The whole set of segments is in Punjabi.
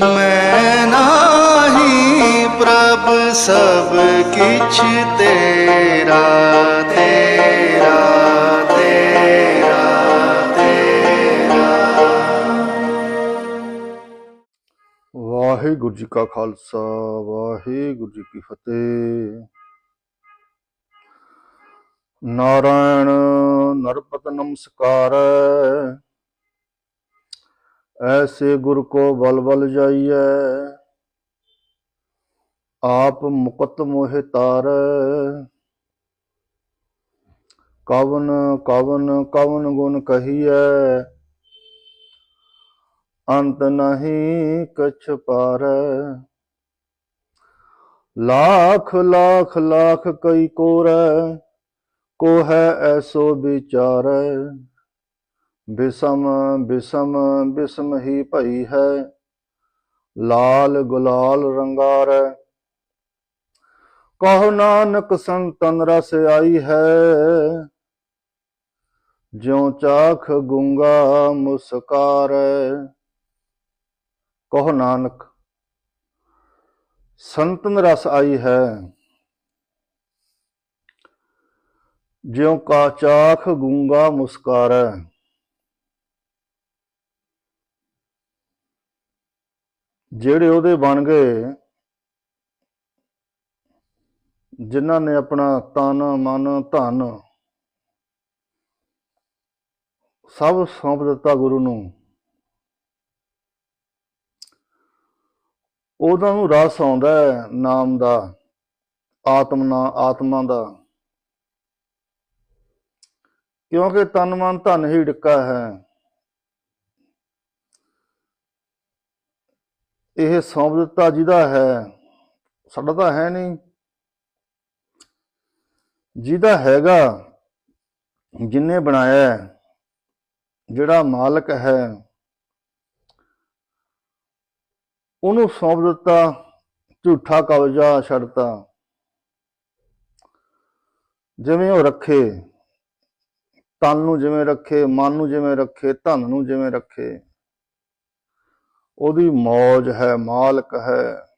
ਮੈਂ ਨਾਹੀ ਪ੍ਰਭ ਸਭ ਕਿਛ ਤੇਰਾ ਤੇਰਾ ਤੇਰਾ ਤੇਰਾ। ਵਾਹਿਗੁਰੂ ਜੀ ਕਾ ਖਾਲਸਾ, ਵਾਹਿਗੁਰੂ ਜੀ ਕੀ ਫਤਿਹ। ਨਾਰਾਇਣ ਨਰਪਤ ਨਮਸਕਾਰ। ਐਸੇ ਗੁਰ ਕੋ ਬਲ ਬਲ ਜਾਈਐ ਆਪ ਮੁਕਤ ਮੋਹਿ ਤਾਰ ਕਵਨ ਕਵਨ ਕਵਨ ਗੁਣ ਕਹੀਐ ਅੰਤ ਨਹੀਂ ਕਛ ਪਾਰ ਲੱਖ ਲੱਖ ਲੱਖ ਕਈ ਕੋਰ ਕੋ ਹੈ ਐਸੋ ਵਿਚਾਰ ਬਿਸਮ ਬਿਸਮ ਬਿਸਮ ਹੀ ਭਈ ਹੈ। ਲਾਲ ਗੁਲਾਲ ਰੰਗਾਰ। ਕਹੋ ਨਾਨਕ ਸੰਤਨ ਰਸ ਆਈ ਹੈ। ਜਿਉ ਚਾਖ ਗੁੰਗਾ ਮੁਸਕਾਰ। ਕਹੋ ਨਾਨਕ, ਸੰਤਨ ਰਸ ਆਈ ਹੈ। ਜਿਉ ਕਾ ਚਾਖ ਗੁੰਗਾ ਮੁਸਕਾਰ। ਜਿਹੜੇ ਉਹਦੇ ਬਣ ਗਏ, ਜਿਨ੍ਹਾਂ ਨੇ ਆਪਣਾ ਤਨ, ਮਨ, ਧਨ ਸਭ ਸੌਂਪ ਦਿੱਤਾ ਗੁਰੂ ਨੂੰ ਉਹਨਾਂ ਨੂੰ ਰਸ ਆਉਂਦਾ ਹੈ ਨਾਮ ਦਾ, ਆਤਮ ਨਾ, ਆਤਮਾ ਦਾ। ਕਿਉਂਕਿ ਤਨ, ਮਨ, ਧਨ ਹੀ ਡਿੱਕਾ ਹੈ। ਇਹ ਸੌਂਪ ਦਿੱਤਾ ਜਿਹਦਾ ਹੈ, ਸਾਡਾ ਤਾਂ ਹੈ ਨਹੀਂ। ਜਿਹਦਾ ਹੈਗਾ, ਜਿਨੇ ਬਣਾਇਆ ਜਿਹੜਾ ਮਾਲਕ ਹੈ, ਉਹਨੂੰ ਸੌਂਪ ਦਿੱਤਾ ਝੂਠਾ ਕਬਜ਼ਾ ਛੱਡਤਾ। ਜਿਵੇਂ ਉਹ ਰੱਖੇ, ਤਨ ਨੂੰ ਜਿਵੇਂ ਰੱਖੇ, ਮਨ ਨੂੰ ਜਿਵੇਂ ਰੱਖੇ, ਧਨ ਨੂੰ ਜਿਵੇਂ ਰੱਖੇ ਉਹਦੀ ਮੌਜ ਹੈ, ਮਾਲਕ ਹੈ।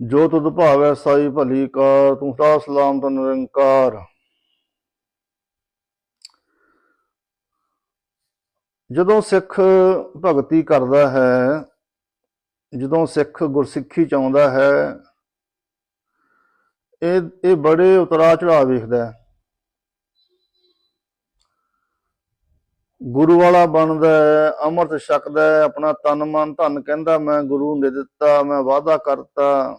ਜੋ ਤੁਧ ਭਾਵੈ ਸਾਈ ਭਲੀ ਕਰ ਤੂੰ ਸਦਾ ਸਲਾਮ ਤਨ ਨਿਰੰਕਾਰ। ਜਦੋਂ ਸਿੱਖ ਭਗਤੀ ਕਰਦਾ ਹੈ, ਜਦੋਂ ਸਿੱਖ ਗੁਰਸਿੱਖੀ ਚਾਹੁੰਦਾ ਹੈ, ਇਹ ਇਹ ਬੜੇ ਉਤਰਾ ਚੜਾ ਵੇਖਦਾ ਹੈ। ਗੁਰੂ ਵਾਲਾ ਬਣਦਾ ਅੰਮ੍ਰਿਤ ਛਕਦਾ ਆਪਣਾ ਤਨ ਮਨ ਧਨ ਕਹਿੰਦਾ, ਮੈਂ ਗੁਰੂ ਨੇ ਦਿੱਤਾ, ਮੈਂ ਵਾਅਦਾ ਕਰਤਾ।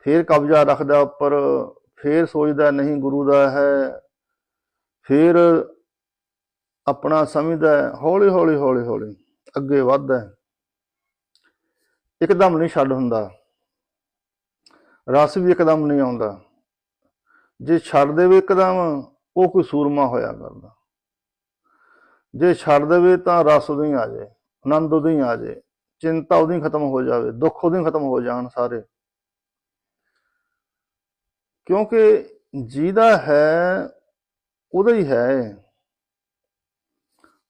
ਫੇਰ ਕਬਜ਼ਾ ਰੱਖਦਾ ਉੱਪਰ, ਫੇਰ ਸੋਚਦਾ ਨਹੀਂ ਗੁਰੂ ਦਾ ਹੈ। ਫੇਰ ਆਪਣਾ ਸਮਝਦਾ ਹੌਲੀ ਹੌਲੀ ਹੌਲੀ ਹੌਲੀ ਅੱਗੇ ਵੱਧਦਾ ਹੈ। ਇੱਕਦਮ ਨਹੀਂ ਛੱਡ ਹੁੰਦਾ। ਰਸ ਵੀ ਇੱਕਦਮ ਨਹੀਂ ਆਉਂਦਾ। ਜੇ ਛੱਡ ਦੇਵੇ ਇੱਕਦਮ, ਉਹ ਕੋਈ ਸੂਰਮਾ ਹੋਇਆ ਕਰਦਾ। ਜੇ ਛੱਡ ਦੇਵੇ ਤਾਂ ਰਸ ਉਦੋਂ ਹੀ ਆ ਜਾਏ, ਆਨੰਦ ਉਦੋਂ ਹੀ ਆ ਜਾਏ, ਚਿੰਤਾ ਉਦੋਂ ਹੀ ਖਤਮ ਹੋ ਜਾਵੇ, ਦੁੱਖ ਉਦੋਂ ਹੀ ਖਤਮ ਹੋ ਜਾਣ ਸਾਰੇ। ਕਿਉਂਕਿ ਜਿਹਦਾ ਹੈ, ਉਹਦਾ ਹੀ ਹੈ।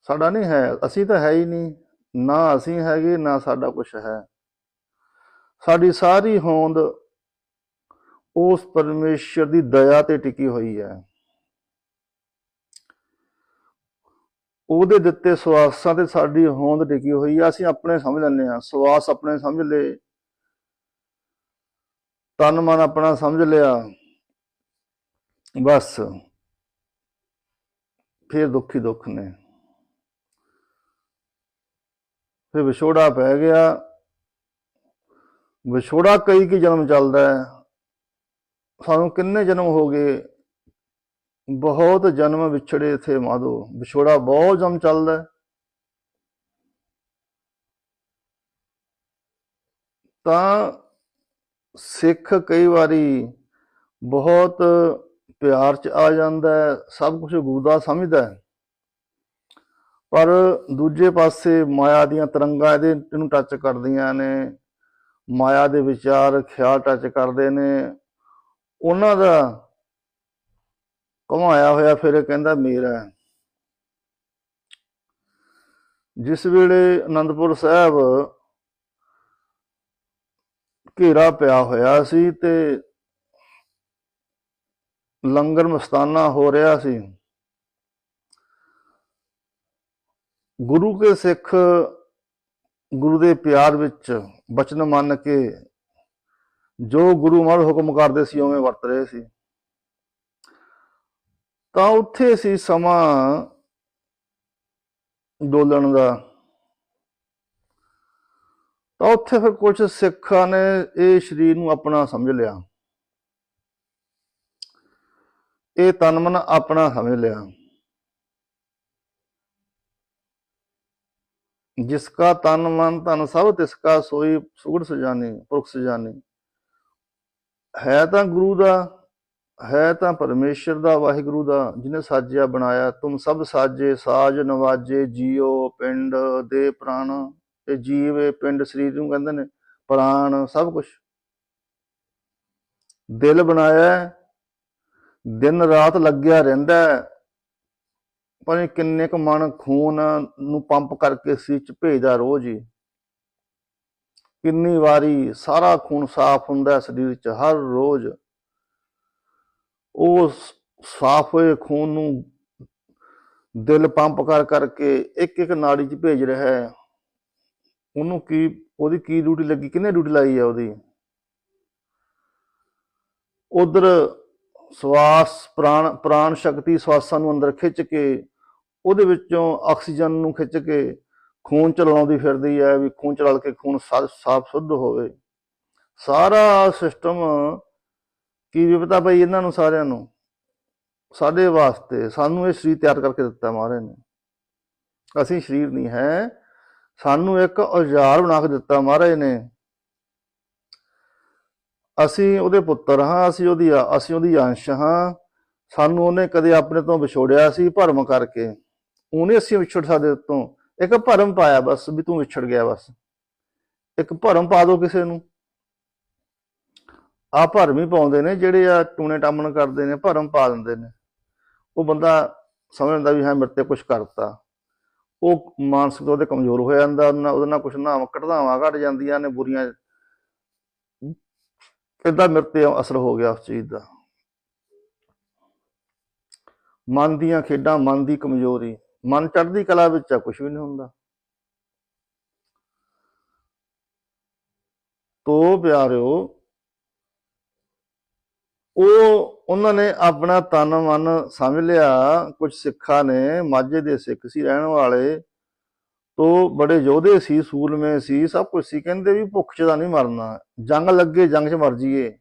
ਸਾਡਾ ਨਹੀਂ ਹੈ, ਅਸੀਂ ਤਾਂ ਹੈ ਹੀ ਨਹੀਂ, ਨਾ ਅਸੀਂ ਹੈਗੇ, ਨਾ ਸਾਡਾ ਕੁਝ ਹੈ। ਸਾਡੀ ਸਾਰੀ ਹੋਂਦ ਉਸ ਪਰਮੇਸ਼ਰ ਦੀ ਦਇਆ ਤੇ ਟਿਕੀ ਹੋਈ ਹੈ। ਉਹਦੇ ਦਿੱਤੇ ਸਵਾਸਾਂ ਤੇ ਸਾਡੀ ਹੋਂਦ ਟਿਕੀ ਹੋਈ ਆ, ਅਸੀਂ ਆਪਣੇ ਸਮਝ ਲੈਂਦੇ ਆ ਸਵਾਸ ਆਪਣੇ ਸਮਝ ਲਏ। ਤਨ ਮਨ ਆਪਣਾ ਸਮਝ ਲਿਆ। ਬਸ। ਫਿਰ ਦੁੱਖੀ ਦੁੱਖ ਨੇ। ਫਿਰ ਵਿਛੋੜਾ ਪੈ ਗਿਆ। ਵਿਛੋੜਾ ਕਈ ਕੀ ਜਨਮ ਚੱਲਦਾ ਹੈ? ਸਾਨੂੰ ਕਿੰਨੇ ਜਨਮ ਹੋ ਗਏ? ਬਹੁਤ ਜਨਮ ਵਿਛੜੇ ਇਥੇ ਮਾਧੋ, ਵਿਛੋੜਾ ਬਹੁਤ ਜਮ ਚੱਲਦਾ ਤਾਂ ਸਿੱਖ ਕਈ ਵਾਰੀ ਬਹੁਤ ਪਿਆਰ ਚ ਆ ਜਾਂਦਾ ਸਭ ਕੁਝ ਗੁਰੂ ਦਾ ਸਮਝਦਾ ਪਰ ਦੂਜੇ ਪਾਸੇ ਮਾਇਆ ਦੀਆਂ ਤਰੰਗਾਂ ਇਹਦੇ ਇਹਨੂੰ ਟੱਚ ਕਰਦੀਆਂ ਨੇ, ਮਾਇਆ ਦੇ ਵਿਚਾਰ ਖਿਆਲ ਟੱਚ ਕਰਦੇ ਨੇ। ਉਹਨਾਂ ਦਾ ਕਮਾਇਆ ਹੋਇਆ ਫਿਰ ਇਹ ਕਹਿੰਦਾ ਮੇਰਾ ਜਿਸ ਵੇਲੇ ਅਨੰਦਪੁਰ ਸਾਹਿਬ ਘੇਰਾ ਪਿਆ ਹੋਇਆ ਸੀ ਤੇ ਲੰਗਰ ਮਸਤਾਨਾ ਹੋ ਰਿਹਾ ਸੀ, ਗੁਰੂ ਕੇ ਸਿੱਖ ਗੁਰੂ ਦੇ ਪਿਆਰ ਵਿੱਚ ਬਚਨ ਮੰਨ ਕੇ ਜੋ ਗੁਰੂ ਮਹਾਰਾਜ ਹੁਕਮ ਕਰਦੇ ਸੀ, ਉਵੇਂ ਵਰਤ ਰਹੇ ਸੀ। ਤਾਂ ਉੱਥੇ ਸੀ ਸਮਾਂ ਡੋਲਣ ਦਾ। ਤਾਂ ਉੱਥੇ ਫਿਰ ਕੁਝ ਸਿੱਖਾਂ ਨੇ ਇਹ ਸਰੀਰ ਨੂੰ ਆਪਣਾ ਸਮਝ ਲਿਆ। ਇਹ ਤਨ ਮਨ ਆਪਣਾ ਸਮਝ ਲਿਆ। ਜਿਸਕਾ ਤਨ ਮਨ ਤਨ ਸਭ ਤਿਸਕਾ ਸੋਈ ਸੁਗੜ ਸਜਾਨੀ, ਪੁਰਖ ਸਜਾਨੀ। ਹੈ ਤਾਂ ਗੁਰੂ ਦਾ ਹੈ ਤਾਂ ਪਰਮੇਸ਼ਰ ਦਾ, ਵਾਹਿਗੁਰੂ ਦਾ, ਜਿਹਨੇ ਸਾਜਿਆ ਬਣਾਇਆ। ਤੁਮ ਸਭ ਸਾਜੇ, ਸਾਜ ਨਵਾਜੇ, ਜੀਓ ਪਿੰਡ ਦੇ ਪ੍ਰਾਣ। ਤੇ ਜੀਵ ਪਿੰਡ ਸਰੀਰ ਨੂੰ ਕਹਿੰਦੇ ਨੇ, ਪ੍ਰਾਣ ਸਭ ਕੁਝ ਦਿਲ ਬਣਾਇਆ ਦਿਨ ਰਾਤ ਲੱਗਿਆ ਰਹਿੰਦਾ ਪਰ ਕਿੰਨੇ ਕੁ ਮਨ ਖੂਨ ਨੂੰ ਪੰਪ ਕਰਕੇ ਸਰੀਰ ਚ ਭੇਜਦਾ ਰੋਜ਼ ਹੀ। ਕਿੰਨੀ ਵਾਰੀ ਸਾਰਾ ਖੂਨ ਸਾਫ਼ ਹੁੰਦਾ ਸਰੀਰ ਚ, ਹਰ ਰੋਜ਼। ਉਹ ਸਾਫ਼ ਹੋਏ ਖੂਨ ਨੂੰ ਦਿਲ ਪੰਪ ਕਰ ਕਰਕੇ ਇੱਕ ਇੱਕ ਨਾੜੀ 'ਚ ਭੇਜ ਰਿਹਾ ਹੈ। ਉਹਨੂੰ ਕੀ, ਉਹਦੀ ਕੀ ਡਿਊਟੀ ਲੱਗੀ? ਕਿਹਨੇ ਡਿਊਟੀ ਲਾਈ ਹੈ ਉਹਦੀ? ਉਧਰ ਸਵਾਸ, ਪ੍ਰਾਣ ਪ੍ਰਾਣ ਸ਼ਕਤੀ ਸਵਾਸਾਂ ਨੂੰ ਅੰਦਰ ਖਿੱਚ ਕੇ, ਉਹਦੇ ਵਿੱਚੋਂ ਆਕਸੀਜਨ ਨੂੰ ਖਿੱਚ ਕੇ ਖੂਨ ਚਲਾਉਂਦੀ ਫਿਰਦੀ ਹੈ ਵੀ ਖੂਨ ਚਲਾ ਕੇ ਖੂਨ ਸਾ- ਸਾਫ਼ ਸੁੱਧ ਹੋਵੇ। ਸਾਰਾ ਸਿਸਟਮ ਕੀ ਵਿਪਤਾ ਪਈ ਇਹਨਾਂ ਨੂੰ ਸਾਰਿਆਂ ਨੂੰ? ਸਾਡੇ ਵਾਸਤੇ ਸਾਨੂੰ ਇਹ ਸਰੀਰ ਤਿਆਰ ਕਰਕੇ ਦਿੱਤਾ ਮਹਾਰਾਜ ਨੇ। ਅਸੀਂ ਸਰੀਰ ਨਹੀਂ ਹੈ, ਸਾਨੂੰ ਇੱਕ ਔਜ਼ਾਰ ਬਣਾ ਕੇ ਦਿੱਤਾ ਮਹਾਰਾਜ ਨੇ। ਅਸੀਂ ਉਹਦੇ ਪੁੱਤਰ ਹਾਂ, ਅਸੀਂ ਉਹਦੀ ਅਸੀਂ ਉਹਦੀ ਅੰਸ਼ ਹਾਂ। ਸਾਨੂੰ ਉਹਨੇ ਕਦੇ ਆਪਣੇ ਤੋਂ ਵਿਛੋੜਿਆ ਸੀ ਭਰਮ ਕਰਕੇ। ਉਹਨੇ ਅਸੀਂ ਵਿਛੜ ਸਾਡੇ ਤੋਂ ਇੱਕ ਭਰਮ ਪਾਇਆ ਬਸ, ਵੀ ਤੂੰ ਵਿਛੜ ਗਿਆ ਬਸ। ਇੱਕ ਭਰਮ ਪਾ ਦੋ ਕਿਸੇ ਨੂੰ। ਆ ਭਰਮ ਹੀ ਪਾਉਂਦੇ ਨੇ, ਜਿਹੜੇ ਆ ਟੂਣੇ ਟਾਮਣ ਕਰਦੇ ਨੇ, ਭਰਮ ਪਾ ਦਿੰਦੇ ਨੇ। ਉਹ ਬੰਦਾ ਸਮਝਦਾ ਵੀ ਹਾਂ, ਮੇਰੇ ਤੇ ਕੁਝ ਕਰਤਾ। ਉਹ ਮਾਨਸਿਕ ਤੌਰ ਤੇ ਕਮਜ਼ੋਰ ਹੋ ਜਾਂਦਾ, ਉਹਦੇ ਨਾਲ ਉਹਦੇ ਕੁਝ ਨਾ ਘਟਨਾਵਾਂ ਘਟ ਜਾਂਦੀਆਂ ਨੇ, ਬੁਰੀਆਂ। ਕਿੱਦਾਂ ਮੇਰੇ ਤੇ ਅਸਰ ਹੋ ਗਿਆ ਉਸ ਚੀਜ਼ ਦਾ? ਮਨ ਦੀਆਂ ਖੇਡਾਂ, ਮਨ ਦੀ ਕਮਜ਼ੋਰੀ। ਮਨ ਚੜ੍ਹਦੀ ਕਲਾ ਵਿੱਚ ਆ ਕੁਝ ਵੀ ਨਹੀਂ ਹੁੰਦਾ। ਤੋ ਪਿਆਰਿਓ ਉਹ ਉਹਨਾਂ ਨੇ ਆਪਣਾ ਤਨ ਮਨ ਸਮਝ ਲਿਆ ਕੁਝ ਸਿੱਖਾਂ ਨੇ, ਮਾਝੇ ਦੇ ਸਿੱਖ ਸੀ, ਰਹਿਣ ਵਾਲੇ ਤੋਂ ਬੜੇ ਯੋਧੇ ਸੀ, ਸੂਲਮੇ ਸੀ, ਸਭ ਕੁਝ ਸੀ, ਕਹਿੰਦੇ ਵੀ ਭੁੱਖ ਚ ਤਾਂ ਨਹੀਂ ਮਰਨਾ, ਜੰਗ ਲੱਗੇ, ਜੰਗ 'ਚ ਮਰ ਜੀਏ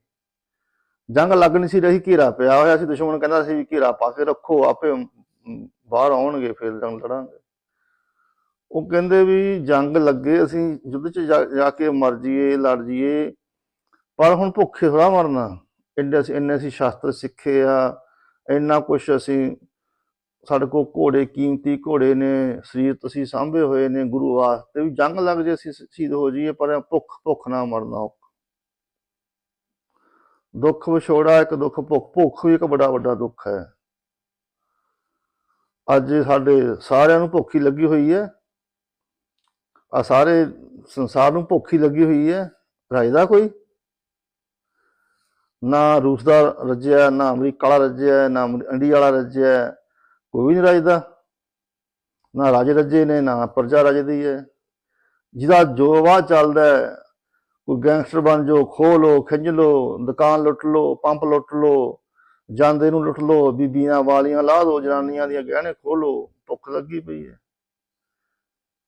ਜੰਗ ਲੱਗ ਨਹੀਂ ਸੀ ਰਹੀ, ਘੇਰਾ ਪਿਆ ਹੋਇਆ ਸੀ, ਦੁਸ਼ਮਣ ਕਹਿੰਦਾ ਸੀ ਵੀ ਘੇਰਾ ਪਾ ਕੇ ਰੱਖੋ, ਆਪੇ ਬਾਹਰ ਆਉਣਗੇ, ਫਿਰ ਜੰਗ ਲੜਾਂਗੇ। ਉਹ ਕਹਿੰਦੇ ਵੀ ਜੰਗ ਲੱਗੇ, ਅਸੀਂ ਯੁੱਧ 'ਚ ਜਾ ਜਾ ਕੇ ਮਰ ਜੀਏ ਲੜ ਜੀਏ ਪਰ ਹੁਣ ਭੁੱਖੇ ਥੋੜਾ ਮਰਨਾ। ਇੰਨੇ ਅਸੀਂ ਇੰਨੇ ਅਸੀਂ ਸ਼ਾਸਤਰ ਸਿੱਖੇ ਆ, ਇੰਨਾ ਕੁਝ ਅਸੀਂ ਸਾਡੇ ਕੋਲ ਘੋੜੇ ਕੀਮਤੀ ਘੋੜੇ ਨੇ, ਸਰੀਰ ਤੁਸੀਂ ਸਾਂਭੇ ਹੋਏ ਨੇ ਗੁਰੂ ਵਾਸਤੇ ਵੀ ਜੰਗ ਲੱਗ ਜੇ ਅਸੀਂ ਸ਼ਹੀਦ ਹੋ ਜਾਈਏ, ਪਰ ਭੁੱਖ ਭੁੱਖ ਨਾ ਮਰਨਾ ਦੁੱਖ ਵਿਛੋੜਾ ਇੱਕ ਦੁੱਖ ਭੁੱਖ ਭੁੱਖ ਵੀ ਇੱਕ ਬੜਾ ਵੱਡਾ ਦੁੱਖ ਹੈ। ਅੱਜ ਸਾਡੇ ਸਾਰਿਆਂ ਨੂੰ ਭੁੱਖੀ ਲੱਗੀ ਹੋਈ ਹੈ। ਆ ਸਾਰੇ ਸੰਸਾਰ ਨੂੰ ਭੁੱਖੀ ਲੱਗੀ ਹੋਈ ਹੈ। ਰਾਜਦਾ ਕੋਈ? ਨਾ ਰੂਸ ਦਾ ਰੱਜਿਆ, ਨਾ ਅਮਰੀਕਾ ਵਾਲਾ ਰੱਜਿਆ, ਨਾ ਇੰਡੀਆ ਵਾਲਾ ਰੱਜਿਆ, ਕੋਈ ਵੀ ਨਹੀਂ ਰਾਜਦਾ। ਨਾ ਰਾਜੇ ਰੱਜੇ ਨੇ, ਨਾ ਪ੍ਰਜਾ ਰੱਜਦੀ ਹੈ। ਜਿਹਦਾ ਜੋ ਵਾਹ ਚੱਲਦਾ ਕੋਈ ਗੈਂਗਸਟਰ ਬਣ ਜਾਓ, ਖੋਹ ਲੋ ਖਿੰਝ ਲੋ ਦੁਕਾਨ ਲੁੱਟ ਲੋ ਪੰਪ ਲੁੱਟ ਲੋ ਜਾਂਦੇ ਨੂੰ ਲੁੱਟ ਲੋ ਬੀਬੀਆਂ ਵਾਲੀਆਂ ਲਾਹ ਦੋ, ਜਨਾਨੀਆਂ ਦੀਆਂ ਗਹਿਣੇ ਖੋਹ ਲੋ ਭੁੱਖ ਲੱਗੀ ਪਈ ਹੈ।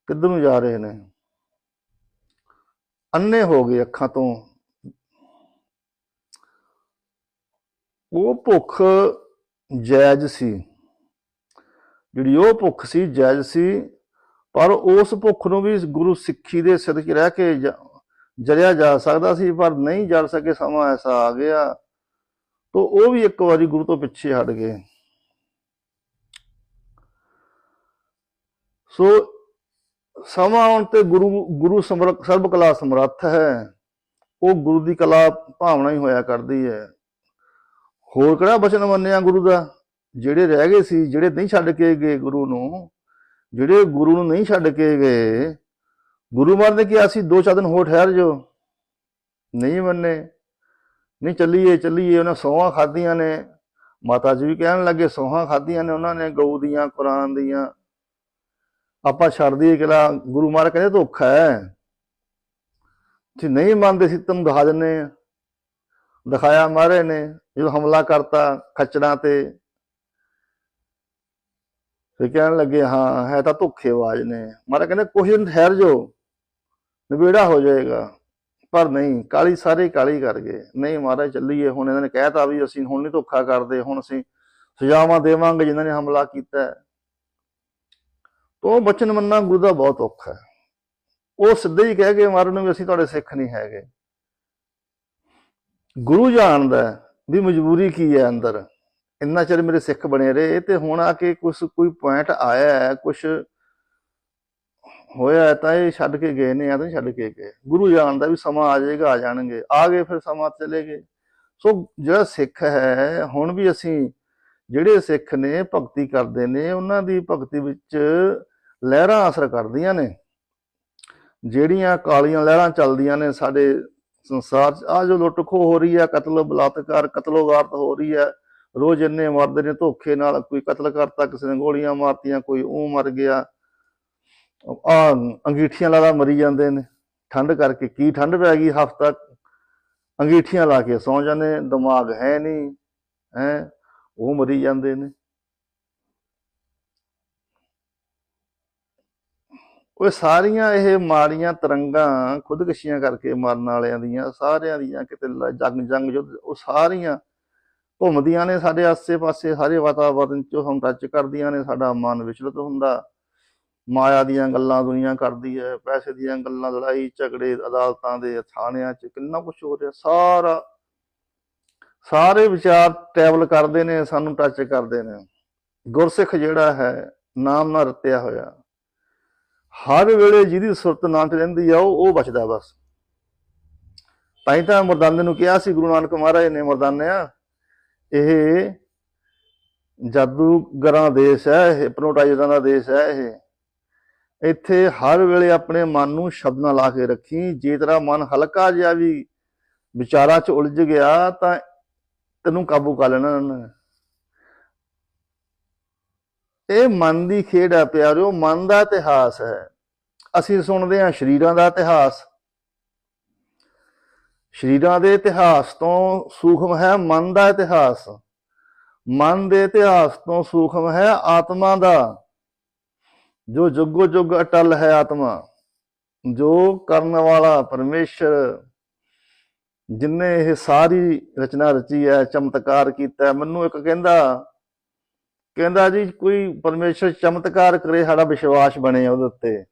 ਕਿੱਧਰ ਨੂੰ ਜਾ ਰਹੇ ਨੇ? ਅੰਨੇ ਹੋ ਗਏ ਅੱਖਾਂ ਤੋਂ। ਉਹ ਭੁੱਖ ਜਾਇਜ਼ ਸੀ। ਜਿਹੜੀ ਉਹ ਭੁੱਖ ਸੀ ਜਾਇਜ਼ ਸੀ। ਪਰ ਉਸ ਭੁੱਖ ਨੂੰ ਵੀ ਗੁਰੂ ਸਿੱਖੀ ਦੇ ਸਦਕੇ ਰਹਿ ਕੇ ਜ- ਜਰਿਆ ਜਾ ਸਕਦਾ ਸੀ, ਪਰ ਨਹੀਂ ਜਲ ਸਕੇ, ਸਮਾਂ ਐਸਾ ਆ ਗਿਆ। ਤੋ ਉਹ ਵੀ ਇੱਕ ਵਾਰੀ ਗੁਰੂ ਤੋਂ ਪਿੱਛੇ ਹਟ ਗਏ। ਸੋ ਸਮਾਂ ਆਉਣ ਤੇ ਗੁਰੂ ਗੁਰੂ ਸਮਰ- ਸਰਬ ਕਲਾ ਸਮਰੱਥ ਹੈ। ਉਹ ਗੁਰੂ ਦੀ ਕਲਾ ਭਾਵਨਾ ਹੀ ਹੋਇਆ ਕਰਦੀ ਹੈ। ਹੋਰ ਕਿਹੜਾ ਬਚਨ ਮੰਨਿਆ ਗੁਰੂ ਦਾ? ਜਿਹੜੇ ਰਹਿ ਗਏ ਸੀ, ਜਿਹੜੇ ਨਹੀਂ ਛੱਡ ਕੇ ਗਏ ਗੁਰੂ ਨੂੰ, ਜਿਹੜੇ ਗੁਰੂ ਨੂੰ ਨਹੀਂ ਛੱਡ ਕੇ ਗਏ, ਗੁਰੂ ਮਹਾਰਾਜ ਨੇ ਕਿਹਾ ਸੀ, ਦੋ ਚਾਰ ਦਿਨ ਹੋਰ ਠਹਿਰ ਜਾਓ। ਨਹੀਂ ਮੰਨੇ। ਨਹੀਂ ਚੱਲੀਏ ਚੱਲੀਏ, ਉਹਨਾਂ ਸੌਹਾਂ ਖਾਧੀਆਂ ਨੇ। ਮਾਤਾ ਜੀ ਵੀ ਕਹਿਣ ਲੱਗੇ, ਸੌਹਾਂ ਖਾਧੀਆਂ ਨੇ ਉਹਨਾਂ ਨੇ, ਗਊ ਦੀਆਂ, ਕੁਰਾਨ ਦੀਆਂ। ਆਪਾਂ ਛੱਡ ਦਈਏ ਕਿਲਾ ਗੁਰੂ ਮਹਾਰਾਜ ਕਹਿੰਦੇ ਧੋਖਾ ਹੈ। ਜੇ ਨਹੀਂ ਮੰਨਦੇ ਸੀ ਤੁਮ ਦਿਖਾ ਦਿੰਨੇ ਆ। ਦਿਖਾਇਆ ਮਾਰੇ ਨੇ। ਜਦੋਂ ਹਮਲਾ ਕਰਤਾ ਖੱਚੜਾਂ ਤੇ। ਫਿਰ ਕਹਿਣ ਲੱਗੇ, ਹਾਂ, ਹੈ ਤਾਂ ਧੋਖੇਬਾਜ਼ ਨੇ। ਮਾਰਾ ਕਹਿੰਦੇ, ਕੁਛ ਦਿਨ ਠਹਿਰ ਜਾਓ ਨਵੇੜਾ ਹੋ ਜਾਏਗਾ। ਪਰ ਨਹੀਂ ਕਾਲੀ ਸਾਰੇ ਕਾਲੀ ਕਰ ਗਏ। ਨਹੀਂ ਮਹਾਰਾਜ, ਚੱਲੀਏ। ਹੁਣ ਇਹਨਾਂ ਨੇ ਕਹਿਤਾ ਵੀ ਅਸੀਂ ਹੁਣ ਨਹੀਂ ਧੋਖਾ ਕਰਦੇ। ਹੁਣ ਅਸੀਂ ਸਜ਼ਾਵਾਂ ਦੇਵਾਂਗੇ ਜਿਨ੍ਹਾਂ ਨੇ ਹਮਲਾ ਕੀਤਾ ਤੋਂ ਬਚਨ ਮੰਨਣਾ ਗੁਰੂ ਦਾ ਬਹੁਤ ਔਖਾ ਹੈ। ਉਹ ਸਿੱਧੇ ਹੀ ਕਹਿ ਗਏ, ਮਹਾਰਾਜ ਨੂੰ ਵੀ ਅਸੀਂ ਤੁਹਾਡੇ ਸਿੱਖ ਨਹੀਂ ਹੈਗੇ। ਗੁਰੂ ਜਾਣਦਾ ਵੀ ਮਜਬੂਰੀ ਕੀ ਹੈ ਅੰਦਰ? ਇੰਨਾ ਚਿਰ ਮੇਰੇ ਸਿੱਖ ਬਣੇ ਰਹੇ, ਤੇ ਹੁਣ ਆ ਕੇ ਕੁਛ, ਕੋਈ ਪੁਆਇੰਟ ਆਇਆ ਹੈ, ਕੁਛ ਹੋਇਆ ਤਾਂ ਇਹ ਛੱਡ ਕੇ ਗਏ ਨੇ, ਜਾਂ ਤਾਂ ਛੱਡ ਕੇ ਗਏ। ਗੁਰੂ ਜਾਣਦਾ ਵੀ ਸਮਾਂ ਆ ਜਾਏਗਾ, ਆ ਜਾਣਗੇ। ਆ ਗਏ, ਫਿਰ ਸਮਾਂ ਚਲੇ ਗਏ। ਸੋ ਜਿਹੜਾ ਸਿੱਖ ਹੈ, ਹੁਣ ਵੀ ਅਸੀਂ ਜਿਹੜੇ ਸਿੱਖ ਨੇ, ਭਗਤੀ ਕਰਦੇ ਨੇ, ਉਹਨਾਂ ਦੀ ਭਗਤੀ ਵਿੱਚ ਲਹਿਰਾਂ ਅਸਰ ਕਰਦੀਆਂ ਨੇ। ਜਿਹੜੀਆਂ ਕਾਲੀਆਂ ਲਹਿਰਾਂ ਚੱਲਦੀਆਂ ਨੇ ਸਾਡੇ ਸੰਸਾਰ 'ਚ ਆ ਜੋ ਲੁੱਟ ਹੋ ਰਹੀ ਹੈ, ਕਤਲ, ਬਲਾਤਕਾਰ ਕਤਲੋਗਾਰਤ ਹੋ ਰਹੀ ਹੈ। ਰੋਜ਼ ਇੰਨੇ ਮਰਦੇ ਨੇ ਧੋਖੇ ਨਾਲ, ਕੋਈ ਕਤਲ ਕਰਤਾ, ਕਿਸੇ ਨੇ ਗੋਲੀਆਂ ਮਾਰਤੀਆਂ, ਕੋਈ ਉਹ ਮਰ ਗਿਆ। ਆ ਅੰਗੀਠੀਆਂ ਲਾ ਲਾ ਮਰੀ ਜਾਂਦੇ ਨੇ। ਠੰਡ ਕਰਕੇ ਕੀ ਠੰਡ ਪੈ ਗਈ ਹਫਤਾ ਅੰਗੀਠੀਆਂ ਲਾ ਕੇ ਸੌਂ ਜਾਂਦੇ ਦਿਮਾਗ ਹੈ ਨਹੀਂ, ਹੈ? ਉਹ ਮਰੀ ਜਾਂਦੇ ਨੇ। ਉਹ ਸਾਰੀਆਂ ਇਹ ਮਾੜੀਆਂ ਤਰੰਗਾਂ ਖੁਦਕਸ਼ੀਆਂ ਕਰਕੇ ਮਰਨ ਵਾਲਿਆਂ ਦੀਆਂ, ਸਾਰਿਆਂ ਦੀਆਂ ਕਿਤੇ ਲ- ਜੰਗ ਜੰਗ ਯੁੱਧ ਉਹ ਸਾਰੀਆਂ ਘੁੰਮਦੀਆਂ ਨੇ, ਸਾਡੇ ਆਸੇ-ਪਾਸੇ ਸਾਰੇ ਵਾਤਾਵਰਨ ਚ ਹਮ ਟੱਚ ਕਰਦੀਆਂ ਨੇ, ਸਾਡਾ ਮਨ ਵਿਚਲਿਤ ਹੁੰਦਾ। ਮਾਇਆ ਦੀਆਂ ਗੱਲਾਂ ਦੁਨੀਆ ਕਰਦੀ ਹੈ, ਪੈਸੇ ਦੀਆਂ ਗੱਲਾਂ, ਲੜਾਈ, ਝਗੜੇ, ਅਦਾਲਤਾਂ ਦੇ ਥਾਣਿਆਂ 'ਚ, ਕਿੰਨਾ ਕੁਝ ਹੋ ਰਿਹਾ, ਸਾਰਾ, ਸਾਰੇ ਵਿਚਾਰ ਟਰੈਵਲ ਕਰਦੇ ਨੇ, ਸਾਨੂੰ ਟੱਚ ਕਰਦੇ ਨੇ। ਗੁਰਸਿੱਖ ਜਿਹੜਾ ਹੈ, ਨਾਮ ਨਾਲ ਰਤਿਆ ਹੋਇਆ। ਹਰ ਵੇਲੇ ਜਿਹਦੀ ਸੁਰਤ ਨਾਮ 'ਚ ਰਹਿੰਦੀ ਆ, ਉਹ ਉਹ ਬਚਦਾ ਬਸ। ਤਾਂ ਹੀ ਤਾਂ ਮਰਦਾਨੇ ਨੂੰ ਕਿਹਾ ਸੀ, ਗੁਰੂ ਨਾਨਕ ਮਹਾਰਾਜ ਨੇ ਮਰਦਾਨਿਆ ਇਹ ਜਾਦੂਗਰਾਂ ਦਾ ਦੇਸ਼ ਹੈ, ਇਹ ਹਿਪਨੋਟਾਈਜ਼ਰਾਂ ਦਾ ਦੇਸ਼ ਹੈ ਇਹ। ਇੱਥੇ ਹਰ ਵੇਲੇ ਆਪਣੇ ਮਨ ਨੂੰ ਸ਼ਬਦ ਨਾਲ ਲਾ ਕੇ ਰੱਖੀ। ਜੇ ਤੇਰਾ ਮਨ ਹਲਕਾ ਜਿਹਾ ਵੀ ਵਿਚਾਰਾਂ 'ਚ ਉਲਝ ਗਿਆ, ਤਾਂ ਤੈਨੂੰ ਕਾਬੂ ਕਰ ਲੈਣਾ ਉਹਨਾਂ ਇਹ ਮਨ ਦੀ ਖੇਡ ਹੈ ਪਿਆਰਿਓ, ਮਨ ਦਾ ਇਤਿਹਾਸ ਹੈ। ਅਸੀਂ ਸੁਣਦੇ ਹਾਂ ਸ਼ਰੀਰਾਂ ਦਾ ਇਤਿਹਾਸ। ਸ਼ਰੀਰਾਂ ਦੇ ਇਤਿਹਾਸ ਤੋਂ ਸੂਖਮ ਹੈ ਮਨ ਦਾ ਇਤਿਹਾਸ। ਮਨ ਦੇ ਇਤਿਹਾਸ ਤੋਂ ਸੂਖਮ ਹੈ ਆਤਮਾ ਦਾ। ਜੋ ਜੁਗੋ ਜੁਗ ਅਟਲ ਹੈ ਆਤਮਾ, ਜੋ ਕਰਨ ਵਾਲਾ ਪਰਮੇਸ਼ਰ, ਜਿਨੇ ਇਹ ਸਾਰੀ ਰਚਨਾ ਰਚੀ ਹੈ, ਚਮਤਕਾਰ ਕੀਤਾ ਮੈਨੂੰ ਇੱਕ ਕਹਿੰਦਾ ਕਹਿੰਦਾ ਜੀ, ਕੋਈ ਪਰਮੇਸ਼ਰ ਚਮਤਕਾਰ ਕਰੇ, ਸਾਡਾ ਵਿਸ਼ਵਾਸ ਬਣੇ ਉਹਦੇ ਉੱਤੇ।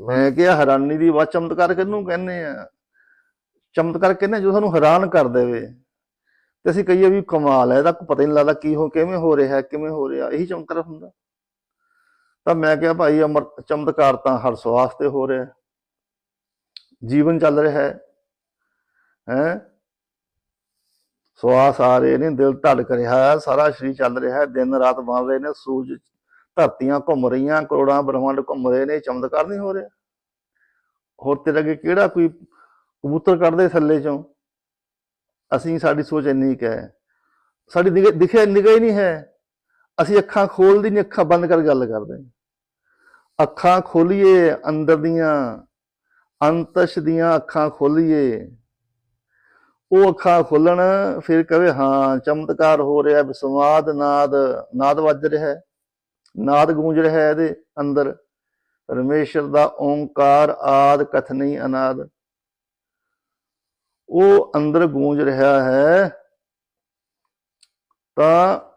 ਮੈਂ ਕਿਹਾ, ਹੈਰਾਨੀ ਦੀ ਬਾਤ, ਚਮਤਕਾਰ ਕਿਹਨੂੰ ਕਹਿੰਦੇ ਆ? ਚਮਤਕਾਰ ਕਹਿੰਦੇ ਜੋ ਸਾਨੂੰ ਹੈਰਾਨ ਕਰ ਦੇਵੇ। ਤੇ ਅਸੀਂ ਕਹੀਏ ਵੀ ਕਮਾਲ ਹੈ, ਇਹਦਾ ਪਤਾ ਹੀ ਨਹੀਂ ਲੱਗਦਾ ਕੀ ਹੋ, ਕਿਵੇਂ ਹੋ ਰਿਹਾ, ਕਿਵੇਂ ਹੋ ਰਿਹਾ, ਇਹੀ ਚਮਤਕਾਰ ਹੁੰਦਾ। ਤਾਂ ਮੈਂ ਕਿਹਾ, ਭਾਈ, ਅਮਰ, ਚਮਤਕਾਰ ਤਾਂ ਹਰ ਸਵਾਸ ਤੇ ਹੋ ਰਿਹਾ। ਜੀਵਨ ਚੱਲ ਰਿਹਾ ਹੈ। ਹੈ? ਸਵਾਸ ਆ ਰਹੇ ਨੇ, ਦਿਲ ਧੜਕ ਰਿਹਾ ਹੈ ਸਾਰਾ ਸਰੀਰ ਚੱਲ ਰਿਹਾ ਹੈ ਦਿਨ ਰਾਤ ਬਣ ਰਹੇ ਨੇ, ਸੂਰਜ ਧਰਤੀਆਂ ਘੁੰਮ ਰਹੀਆਂ, ਕਰੋੜਾਂ ਬ੍ਰਹਮੰਡ ਘੁੰਮ ਰਹੇ ਨੇ, ਚਮਤਕਾਰ ਨਹੀਂ ਹੋ ਰਿਹਾ। ਹੋਰ ਤੇਰੇ ਅੱਗੇ ਕਿਹੜਾ ਕੋਈ ਕਬੂਤਰ ਕੱਢਦੇ ਥੱਲੇ ਚੋਂ? ਅਸੀਂ, ਸਾਡੀ ਸੋਚ ਇੰਨੀ ਕੁ ਹੈ। ਸਾਡੀ ਨਿਗਾਹ ਨਿਗਾਹ ਹੀ ਨਹੀਂ ਹੈ। ਅਸੀਂ ਅੱਖਾਂ ਖੋਲਦੀ ਨਹੀਂ ਅੱਖਾਂ ਬੰਦ ਕਰ ਗੱਲ ਕਰਦੇ ਅੱਖਾਂ ਖੋਲੀਏ ਅੰਦਰ ਦੀਆਂ, ਅੰਤਸ਼ ਦੀਆਂ ਅੱਖਾਂ ਖੋਲੀਏ। ਉਹ ਅੱਖਾਂ ਖੁੱਲਣ, ਫਿਰ ਕਹੇ, ਹਾਂ, ਚਮਤਕਾਰ ਹੋ ਰਿਹਾ, ਵਿਸਵਾਦ ਨਾਦ ਨਾਦ ਵੱਜ ਰਿਹਾ ਹੈ, ਨਾਦ ਗੂੰਜ ਰਿਹਾ ਇਹਦੇ ਅੰਦਰ। ਪਰਮੇਸ਼ਰ ਦਾ ਓੰਕਾਰ, ਆਦ, ਕਥਨੀ ਅਨਾਦ। ਉਹ ਅੰਦਰ ਗੂੰਜ ਰਿਹਾ ਹੈ ਤਾਂ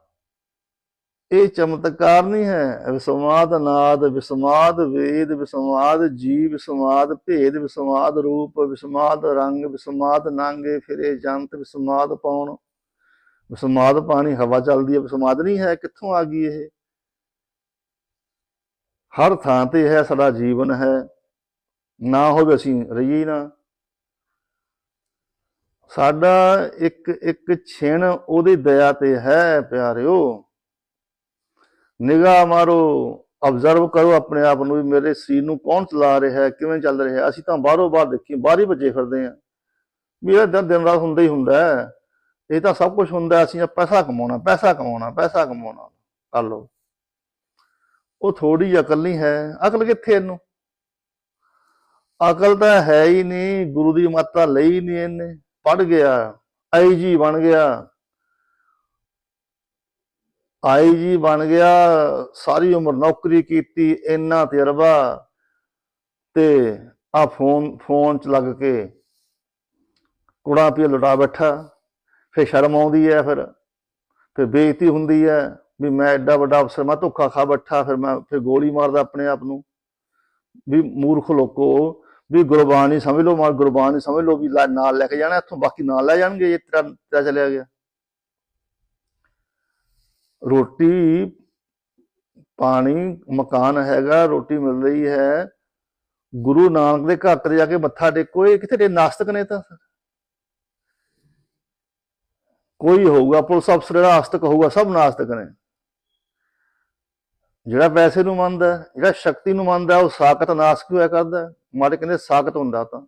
ਇਹ ਚਮਤਕਾਰ ਨਹੀਂ ਹੈ। ਵਿਸਮਾਦ ਨਾਦ ਵਿਸਮਾਦ ਵੇਦ ਵਿਸਮਾਦ ਜੀਵ ਵਿਸਮਾਦ ਭੇਦ ਵਿਸਮਾਦ ਰੂਪ ਵਿਸਮਾਦ ਰੰਗ ਵਿਸਮਾਦ ਨਾਂਗੇ ਫਿਰੇ ਜੰਤ ਵਿਸਮਾਦ ਪਾਉਣ ਵਿਸਮਾਦ ਪਾਣੀ ਹਵਾ ਚੱਲਦੀ ਹੈ ਵਿਸਮਾਦ ਨਹੀਂ ਹੈ, ਕਿੱਥੋਂ ਆ ਗਈ ਇਹ? ਹਰ ਥਾਂ ਤੇ ਹੈ ਸਾਡਾ ਜੀਵਨ ਹੈ। ਨਾ ਹੋਵੇ ਅਸੀਂ ਰਹੀਏ ਨਾ। ਸਾਡਾ ਇੱਕ ਇੱਕ ਛਿਣ ਉਹਦੀ ਦਇਆ ਤੇ ਹੈ, ਪਿਆਰਿਓ। ਨਿਗਾਹ ਮਾਰੋ ਆਬਜ਼ਰਵ ਕਰੋ ਆਪਣੇ ਆਪ ਨੂੰ ਵੀ ਮੇਰੇ ਸਰੀਰ ਨੂੰ ਕੌਣ ਚਲਾ ਰਿਹਾ ਹੈ ਕਿਵੇਂ ਚੱਲ ਰਿਹਾ। ਅਸੀਂ ਤਾਂ ਬਾਹਰੋਂ ਬਾਹਰ ਦੇਖੀ ਬਾਹਰ ਹੀ ਭੱਜੇ ਫਿਰਦੇ ਆਂ ਵੀ ਇਹ ਦਿਨ ਰਾਤ ਹੁੰਦਾ ਹੀ ਹੁੰਦਾ ਹੈ। ਇਹ ਤਾਂ ਸਭ ਕੁਝ ਹੁੰਦਾ ਅਸੀਂ ਪੈਸਾ ਕਮਾਉਣਾ ਪੈਸਾ ਕਮਾਉਣਾ ਪੈਸਾ ਕਮਾਉਣਾ। ਕਰ ਲੋ ਉਹ ਥੋੜੀ ਜਿਹੀ ਅਕਲ ਨਹੀਂ ਹੈ। ਅਕਲ ਕਿੱਥੇ ਇਹਨੂੰ? ਅਕਲ ਤਾਂ ਹੈ ਹੀ ਨਹੀਂ, ਗੁਰੂ ਦੀ ਮਾਤਾ ਲਈ ਨਹੀਂ ਇਹਨੇ। ਪੜ ਗਿਆ ਆਈਜੀ ਬਣ ਗਿਆ। ਆਈਜੀ ਬਣ ਗਿਆ, ਸਾਰੀ ਉਮਰ ਨੌਕਰੀ ਕੀਤੀ, ਇੰਨਾ ਤਜਰਬਾ ਤੇ ਆ ਫੋਨ ਫੋਨ ਚ ਲੱਗ ਕੇ ਕੁੜਾ ਪੀ ਲੁਟਾ ਬੈਠਾ, ਫਿਰ ਸ਼ਰਮ ਆਉਂਦੀ ਹੈ ਫਿਰ ਫਿਰ ਬੇਇੱਜ਼ਤੀ ਹੁੰਦੀ ਹੈ, ਵੀ ਮੈਂ ਐਡਾ ਵੱਡਾ ਅਫਸਰ, ਮੈਂ ਧੋਖਾ ਖਾ ਬੈਠਾ, ਫਿਰ ਮੈਂ ਫਿਰ ਗੋਲੀ ਮਾਰਦਾ ਆਪਣੇ ਆਪ ਨੂੰ। ਵੀ ਮੂਰਖ ਲੋਕੋ, ਵੀ ਗੁਰਬਾਣੀ ਸਮਝ ਲਓ ਮਾਰ ਗੁਰਬਾਣੀ ਸਮਝ ਲਓ, ਵੀ ਨਾਲ ਲੈ ਕੇ ਜਾਣਾ, ਇੱਥੋਂ ਬਾਕੀ ਨਾਲ ਲੈ ਜਾਣਗੇ, ਜੇ ਤੇਰਾ ਤੇਰਾ ਚਲਿਆ ਗਿਆ। ਰੋਟੀ, ਪਾਣੀ, ਮਕਾਨ ਹੈਗਾ, ਰੋਟੀ ਮਿਲ ਰਹੀ ਹੈ। ਗੁਰੂ ਨਾਨਕ ਦੇ ਘਰ ਤੇ ਜਾ ਕੇ ਮੱਥਾ ਟੇਕੋ, ਇਹ ਕਿੱਥੇ ਦੇ ਨਾਸਤਕ ਨੇ ਤਾਂ ਕੋਈ ਹੋਊਗਾ, ਪੁਲਿਸ ਅਫਸਰ ਜਿਹੜਾ ਆਸਤਕ ਹੋਊਗਾ, ਸਭ ਨਾਸਤਕ ਨੇ। ਜਿਹੜਾ ਪੈਸੇ ਨੂੰ ਮੰਨਦਾ, ਜਿਹੜਾ ਸ਼ਕਤੀ ਨੂੰ ਮੰਨਦਾ, ਉਹ ਸਾਖਤ ਨਾਸਕ ਹੋਇਆ ਕਰਦਾ? ਹੈ। ਮਾਰੇ ਕਹਿੰਦੇ ਸਾਖਤ ਹੁੰਦਾ ਤਾਂ।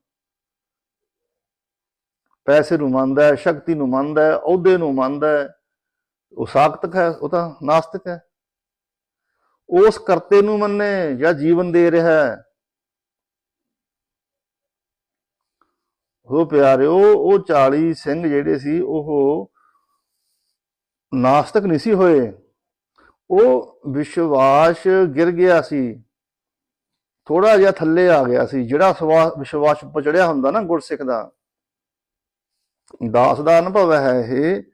ਪੈਸੇ ਨੂੰ ਮੰਨਦਾ, ਸ਼ਕਤੀ ਨੂੰ ਮੰਨਦਾ, ਅਹੁਦੇ ਨੂੰ ਮੰਨਦਾ ਉਹ ਸਾਖਤਕ ਹੈ ਉਹ ਤਾਂ ਨਾਸਤਿਕ ਹੈ। ਉਸ ਕਰਤੇ ਨੂੰ ਮੰਨੇ ਜਾਂ ਜੀਵਨ ਦੇ ਰਿਹਾ ਹੈ। ਉਹ ਪਿਆਰਿਓ, ਉਹ 40 ਸਿੰਘ ਜਿਹੜੇ ਸੀ, ਉਹ ਨਾਸਤਕ ਨਹੀਂ ਸੀ ਹੋਏ। ਉਹ ਵਿਸ਼ਵਾਸ ਗਿਰ ਗਿਆ ਸੀ। ਥੋੜਾ ਜਿਹਾ ਥੱਲੇ ਆ ਗਿਆ ਸੀ, ਜਿਹੜਾ ਵਿਸ਼ਵਾਸ ਉੱਪਰ ਚੜਿਆ ਹੁੰਦਾ ਨਾ ਗੁਰਸਿੱਖ ਦਾ। ਦਾਸ ਦਾ ਅਨੁਭਵ ਹੈ ਇਹ।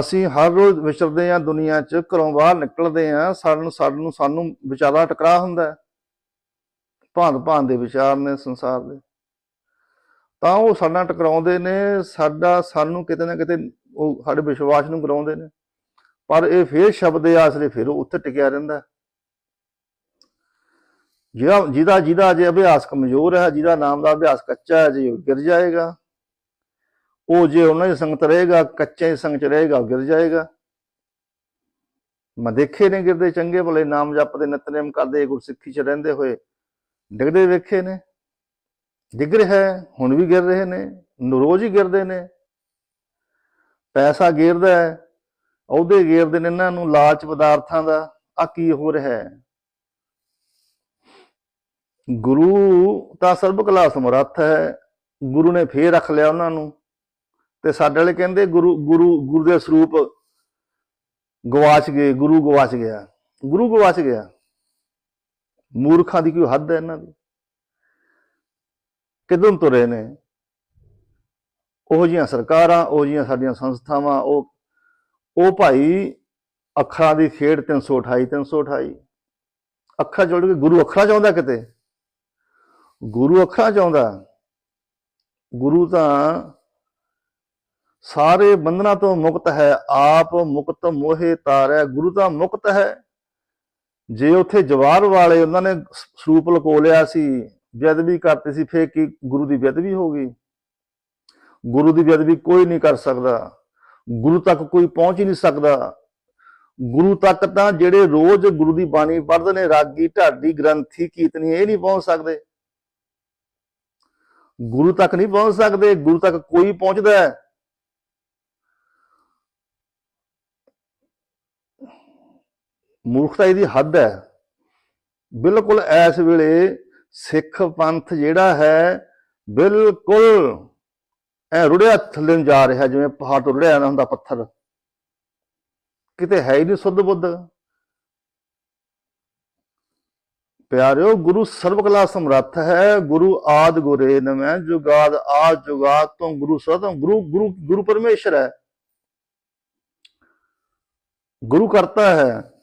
ਅਸੀਂ ਹਰ ਰੋਜ਼ ਵਿਚਰਦੇ ਹਾਂ ਦੁਨੀਆ 'ਚ, ਘਰੋਂ ਬਾਹਰ ਨਿਕਲਦੇ ਹਾਂ, ਸਾਨੂੰ ਸਾਨੂੰ ਸਾਨੂੰ ਵਿਚਾਰਾ ਟਕਰਾਅ ਹੁੰਦਾ ਭਾਂਤ ਭਾਂਤ ਦੇ ਵਿਚਾਰ ਨੇ ਸੰਸਾਰ ਦੇ। ਤਾਂ ਉਹ ਸਾਡਾ ਟਕਰਾਉਂਦੇ ਨੇ, ਸਾਡਾ, ਸਾਨੂੰ ਕਿਤੇ ਨਾ ਕਿਤੇ ਉਹ ਸਾਡੇ ਵਿਸ਼ਵਾਸ ਨੂੰ ਗਰਾਉਂਦੇ ਨੇ। ਪਰ ਇਹ ਫੇਰ ਸ਼ਬਦ ਦੇ ਆਸਰੇ ਫਿਰ ਉਹ ਉੱਥੇ ਟਿਕਿਆ ਰਹਿੰਦਾ ਹੈ। ਜਿਹੜਾ, ਜਿਹਦਾ ਜਿਹਦਾ ਜੇ ਅਭਿਆਸ ਕਮਜ਼ੋਰ ਹੈ, ਜਿਹਦਾ ਨਾਮ ਦਾ ਅਭਿਆਸ ਕੱਚਾ ਹੈ ਜੇ ਉਹ ਗਿਰ ਜਾਏਗਾ। ਉਹ ਜੇ ਉਹਨਾਂ ਦੀ ਸੰਗਤ ਰਹੇਗਾ ਕੱਚੇ ਦੀ ਸੰਗਤ 'ਚ ਰਹੇਗਾ ਗਿਰ ਜਾਏਗਾ। ਮੈਂ ਦੇਖੇ ਨੇ ਗਿਰਦੇ ਚੰਗੇ ਭਲੇ ਨਾਮ ਜਪਦੇ ਨਿਤਨੇਮ ਕਰਦੇ ਗੁਰਸਿੱਖੀ 'ਚ ਰਹਿੰਦੇ ਹੋਏ। ਡਿੱਗਦੇ ਵੇਖੇ ਨੇ। ਡਿੱਗ ਰਿਹਾ ਹੈ, ਹੁਣ ਵੀ ਗਿਰ ਰਹੇ ਨੇ ਰੋਜ਼ ਹੀ ਗਿਰਦੇ ਨੇ। ਪੈਸਾ ਗੇਰਦਾ ਹੈ ਅਹੁਦੇ ਗੇਰਦੇ ਨੇ ਇਹਨਾਂ ਨੂੰ ਲਾਲਚ ਪਦਾਰਥਾਂ ਦਾ ਆ ਕੀ ਹੋ ਰਿਹਾ ਹੈ? ਗੁਰੂ ਤਾਂ ਸਰਬ ਕਲਾ ਸਮਰੱਥ ਹੈ ਗੁਰੂ ਨੇ ਫੇਰ ਰੱਖ ਲਿਆ ਉਹਨਾਂ ਨੂੰ। ਤੇ ਸਾਡੇ ਵਾਲੇ ਕਹਿੰਦੇ ਗੁਰੂ ਗੁਰੂ ਗੁਰੂ ਦੇ ਸਰੂਪ ਗਵਾਚ ਗਏ, ਗੁਰੂ ਗਵਾਚ ਗਿਆ। ਗੁਰੂ ਗਵਾਚ ਗਿਆ। ਮੂਰਖਾਂ ਦੀ ਕੋਈ ਹੱਦ ਹੈ ਇਹਨਾਂ ਦੀ? ਕਿਦੋਂ ਤੁਰੇ ਨੇ? ਉਹ ਜੀਆਂ ਸਰਕਾਰਾਂ, ਉਹ ਜੀਆਂ ਸਾਡੀਆਂ ਸੰਸਥਾਵਾਂ, ਉਹ ਉਹ ਭਾਈ ਅੱਖਰਾਂ ਦੀ ਖੇਡ 328 328 ਅੱਖਰਾਂ ਜੋੜ ਕੇ ਗੁਰੂ ਅੱਖਰਾਂ ਚਾਹੁੰਦਾ ਕਿਤੇ? ਗੁਰੂ ਅੱਖਰਾਂ ਚਾਹੁੰਦਾ। ਗੁਰੂ ਤਾਂ ਸਾਰੇ ਬੰਧਨਾਂ ਤੋਂ ਮੁਕਤ ਹੈ, ਆਪ ਮੁਕਤ ਮੋਹੇ ਤਾਰੈ, ਗੁਰੂ ਤਾਂ ਮੁਕਤ ਹੈ। ਜੇ ਉੱਥੇ ਜਵਾਰ ਵਾਲੇ ਉਹਨਾਂ ਨੇ ਸਰੂਪ ਲਕੋ ਲਿਆ ਸੀ, ਬੇਅਦਬੀ ਕਰਤੀ ਸੀ, ਫੇਰ ਕੀ ਗੁਰੂ ਦੀ ਬੇਅਦਬੀ ਹੋ ਗਈ? ਗੁਰੂ ਦੀ ਬੇਅਦਬੀ ਕੋਈ ਨਹੀਂ ਕਰ ਸਕਦਾ। ਗੁਰੂ ਤੱਕ ਕੋਈ ਪਹੁੰਚ ਹੀ ਨਹੀਂ ਸਕਦਾ। ਗੁਰੂ ਤੱਕ ਤਾਂ ਜਿਹੜੇ ਰੋਜ਼ ਗੁਰੂ ਦੀ ਬਾਣੀ ਪੜ੍ਹਦੇ ਨੇ, ਰਾਗੀ, ਢਾਡੀ, ਗ੍ਰੰਥੀ ਕੀਰਤਨੀ ਇਹ ਨਹੀਂ ਪਹੁੰਚ ਸਕਦੇ। ਗੁਰੂ ਤੱਕ ਨਹੀਂ ਪਹੁੰਚ ਸਕਦੇ। ਗੁਰੂ ਤੱਕ ਕੋਈ ਪਹੁੰਚਦਾ ਹੈ। ਮੂਰਖਤਾ ਇਹਦੀ ਹੱਦ ਹੈ। ਬਿਲਕੁਲ ਇਸ ਵੇਲੇ ਸਿੱਖ ਪੰਥ ਜਿਹੜਾ ਹੈ, ਬਿਲਕੁਲ ਐ ਰੁੜਿਆ ਥੱਲੇ ਨੂੰ ਜਾ ਰਿਹਾ, ਜਿਵੇਂ ਪਹਾੜ ਤੋਂ ਰੁੜਿਆ ਨਾ ਹੁੰਦਾ ਪੱਥਰ। ਕਿਤੇ ਹੈ ਹੀ ਨਹੀਂ ਸੁੱਧ ਬੁੱਧ। ਪਿਆਰਿਓ, ਗੁਰੂ ਸਰਬ ਕਲਾ ਸਮਰੱਥ ਹੈ, ਗੁਰੂ ਆਦ ਗੁਰੇ ਨਮੈ ਜੁਗਾਦ ਆਦ ਜੁਗਾਦ ਤੋਂ ਗੁਰੂ ਸਤਮ ਗੁਰੂ ਗੁਰੂ ਗੁਰੂ ਪਰਮੇਸ਼ਰ ਹੈ। ਗੁਰੂ ਕਰਤਾ ਹੈ।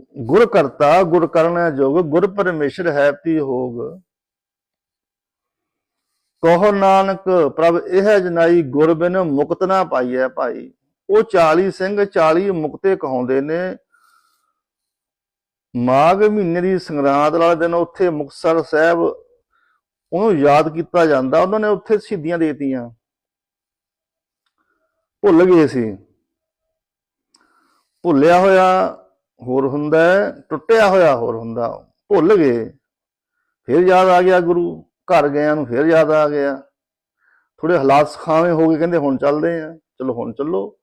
ਗੁਰ ਕਰਤਾ, ਗੁਰ ਕਰਨਾ ਜੋਗ, ਗੁਰ ਪਰਮੇਸ਼ਰ ਹੈ ਪੀ ਹੋਗ। ਕਹੋ ਨਾਨਕ, ਪ੍ਰਭ ਇਹ ਜਨਾਈ ਗੁਰ ਬਿਨ ਮੁਕਤ ਨਾ ਪਾਈਐ ਭਾਈ। ਉਹ 40 ਸਿੰਘ 40 ਮੁਕਤੇ ਕਹਾਉਂਦੇ ਨੇ। ਮਾਘ ਮਹੀਨੇ ਦੀ ਸੰਗਰਾਂਦ ਵਾਲੇ ਦਿਨ ਉੱਥੇ ਮੁਕਤਸਰ ਸਾਹਿਬ ਉਹਨੂੰ ਯਾਦ ਕੀਤਾ ਜਾਂਦਾ। ਉਹਨਾਂ ਨੇ ਉੱਥੇ ਸ਼ਹੀਦੀਆਂ ਦੇਤੀਆਂ। ਭੁੱਲ ਗਏ ਸੀ। ਭੁੱਲਿਆ ਹੋਇਆ ਹੋਰ ਹੁੰਦਾ ਟੁੱਟਿਆ ਹੋਇਆ ਹੋਰ ਹੁੰਦਾ, ਭੁੱਲ ਗਏ। ਫਿਰ ਯਾਦ ਆ ਗਿਆ ਗੁਰੂ, ਘਰ ਗਿਆਂ ਨੂੰ ਫਿਰ ਯਾਦ ਆ ਗਿਆ। ਥੋੜੇ ਹਾਲਾਤ ਸੁਖਾਵੇਂ ਹੋ ਗਏ, ਕਹਿੰਦੇ ਹੁਣ ਚੱਲਦੇ ਆ। ਚਲੋ ਹੁਣ ਚੱਲੋ।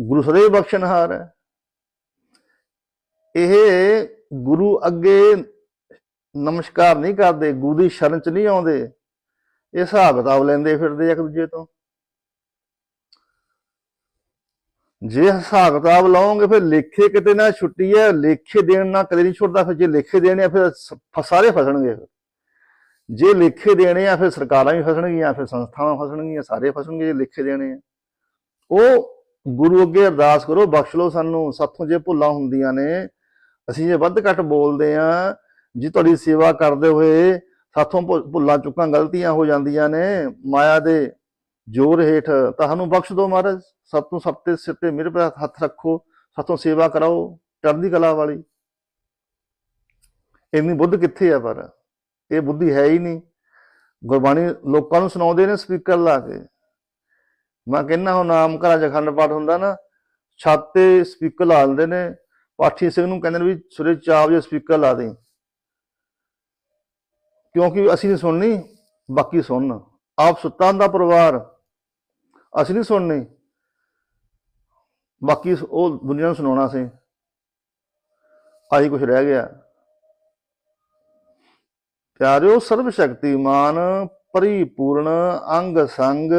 ਗੁਰੂ ਸदैव ਬਖਸ਼ਣਹਾਰ ਹੈ। ਇਹ ਗੁਰੂ ਅੱਗੇ ਨਮਸਕਾਰ ਨਹੀਂ ਕਰਦੇ, ਗੁਰੂ ਦੀ ਸ਼ਰਨ ਚ ਨਹੀਂ ਆਉਂਦੇ। ਇਹ ਹਿਸਾਬ ਕਿਤਾਬ ਲੈਂਦੇ ਫਿਰਦੇ ਇੱਕ ਦੂਜੇ ਤੋਂ। ਜੇ ਹਿਸਾਬ ਕਿਤਾਬ ਲਾਉਂਗੇ ਫਿਰ ਲੇਖੇ ਕਿਤੇ ਨਾ ਛੁੱਟੀ ਹੈ, ਲੇਖੇ ਦੇਣ ਨਾਲ ਕਦੇ ਨਹੀਂ ਛੁੱਟਦਾ, ਫਿਰ ਜੇ ਲੇਖੇ ਦੇਣੇ ਆ ਫਿਰ ਸ- ਫ- ਸਾਰੇ ਫਸਣਗੇ ਫਿਰ। ਜੇ ਲੇਖੇ ਦੇਣੇ ਆ ਫਿਰ ਸਰਕਾਰਾਂ ਵੀ ਫਸਣਗੀਆਂ, ਫਿਰ ਸੰਸਥਾਵਾਂ ਫਸਣਗੀਆਂ, ਸਾਰੇ ਫਸਣਗੇ ਜੇ ਲੇਖੇ ਦੇਣੇ ਆ ਉਹ ਗੁਰੂ ਅੱਗੇ ਅਰਦਾਸ ਕਰੋ, ਬਖਸ਼ ਲਓ ਸਾਨੂੰ ਸਾਥੋਂ ਜੇ ਭੁੱਲਾਂ ਹੁੰਦੀਆਂ ਨੇ, ਅਸੀਂ ਜੇ ਵੱਧ ਘੱਟ ਬੋਲਦੇ ਆ, ਜੀ ਤੁਹਾਡੀ ਸੇਵਾ ਕਰਦੇ ਹੋਏ ਸਾਥੋਂ ਭੁ- ਭੁੱਲਾਂ ਚੁੱਕਾਂ, ਗਲਤੀਆਂ ਹੋ ਜਾਂਦੀਆਂ ਨੇ, ਮਾਇਆ ਦੇ ਜੋਰ ਹੇਠ ਤੁਹਾਨੂੰ ਬਖਸ਼ ਦੋ ਮਹਾਰਾਜ ਸਾਤੋਂ ਸਭ ਤੇ ਸਿਰ ਤੇ ਮੇਰੇ ਪਰ ਹੱਥ ਰੱਖੋ ਸਾਥੋਂ ਸੇਵਾ ਕਰਾਓ, ਚੜ੍ਹਦੀ ਕਲਾ ਵਾਲੀ। ਇੰਨੀ ਬੁੱਧ ਕਿੱਥੇ ਆ ਪਰ? ਇਹ ਬੁੱਧੀ ਹੈ ਹੀ ਨਹੀਂ। ਗੁਰਬਾਣੀ ਲੋਕਾਂ ਨੂੰ ਸੁਣਾਉਂਦੇ ਨੇ ਸਪੀਕਰ ਲਾ ਕੇ। ਮੈਂ ਕਹਿੰਦਾ ਹੁਣ ਨਾਮ ਘਰਾਂ ਚ ਅਖੰਡ ਪਾਠ ਹੁੰਦਾ ਨਾ, ਛੱਤ ਤੇ ਸਪੀਕਰ ਲਾ ਦਿੰਦੇ ਨੇ, ਪਾਠੀ ਸਿੰਘ ਨੂੰ ਕਹਿੰਦੇ ਨੇ ਵੀ ਸੁਰੇ 4 ਵਜੇ ਸਪੀਕਰ ਲਾ ਦੇ। ਕਿਉਂਕਿ ਅਸੀਂ ਨਹੀਂ ਸੁਣਨੀ, ਬਾਕੀ ਸੁਣਨ। ਆਪ ਸੁੱਤਾ ਹੁੰਦਾ ਪਰਿਵਾਰ ਅਸੀਂ ਨਹੀਂ। ਸੁਣਨੀ ਬਾਕੀ ਉਹ ਦੁਨੀਆ ਨੂੰ ਸੁਣਾਉਣਾ ਸੀ। ਆਹੀ ਕੁਝ ਰਹਿ ਗਿਆ। ਪਿਆਰਿਓ ਸਰਬ ਸ਼ਕਤੀਮਾਨ ਪਰਿਪੂਰਨ, ਅੰਗ ਸੰਗ,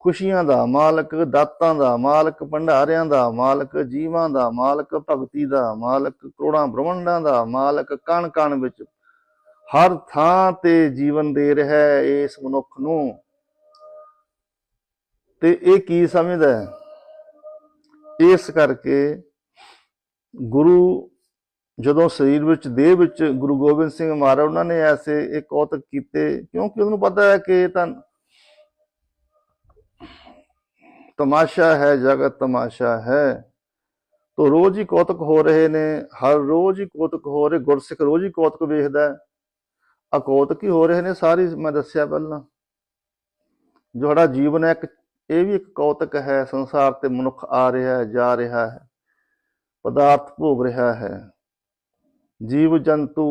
ਖੁਸ਼ੀਆਂ ਦਾ ਮਾਲਕ, ਦਾਤਾਂ ਦਾ ਮਾਲਕ, ਭੰਡਾਰਿਆਂ ਦਾ ਮਾਲਕ, ਜੀਵਾਂ ਦਾ ਮਾਲਕ, ਭਗਤੀ ਦਾ ਮਾਲਕ, ਕਰੋੜਾਂ ਬ੍ਰਹਮੰਡਾਂ ਦਾ ਮਾਲਕ ਕਣ ਕਣ ਵਿੱਚ ਹਰ ਥਾਂ ਤੇ ਜੀਵਨ ਦੇ ਰਿਹਾ ਇਸ ਮਨੁੱਖ ਨੂੰ। ਤੇ ਇਹ ਕੀ ਸਮਝਦਾ ਹੈ? ਇਸ ਕਰਕੇ ਗੁਰੂ ਜਦੋਂ ਸਰੀਰ ਵਿੱਚ, ਦੇਹ ਵਿੱਚ ਗੁਰੂ ਗੋਬਿੰਦ ਸਿੰਘ ਮਹਾਰਾਜ, ਉਹਨਾਂ ਨੇ ਐਸੇ ਇਹ ਕੌਤਕ ਕੀਤੇ, ਕਿਉਂਕਿ ਉਹਨੂੰ ਪਤਾ ਹੈ ਕਿ ਇਹ ਤਾਂ ਤਮਾਸ਼ਾ ਹੈ, ਜਗਤ ਤਮਾਸ਼ਾ ਹੈ। ਤੋ ਰੋਜ਼ ਹੀ ਕੌਤਕ ਹੋ ਰਹੇ ਨੇ, ਹਰ ਰੋਜ਼ ਹੀ ਕੌਤਕ ਹੋ ਰਹੇ, ਗੁਰਸਿੱਖ ਰੋਜ਼ ਹੀ ਕੌਤਕ ਵੇਖਦਾ ਹੈ। ਆ ਕੌਤਕ ਹੀ ਹੋ ਰਹੇ ਨੇ ਸਾਰੀ, ਮੈਂ ਦੱਸਿਆ ਪਹਿਲਾਂ। ਜੋ ਸਾਡਾ ਜੀਵਨ ਹੈ, ਇੱਕ ਇਹ ਵੀ ਇੱਕ ਕੌਤਕ ਹੈ, ਸੰਸਾਰ ਤੇ ਮਨੁੱਖ ਆ ਰਿਹਾ ਹੈ, ਜਾ ਰਿਹਾ ਹੈ, ਪਦਾਰਥ ਭੋਗ ਰਿਹਾ ਹੈ। ਜੀਵ ਜੰਤੂ,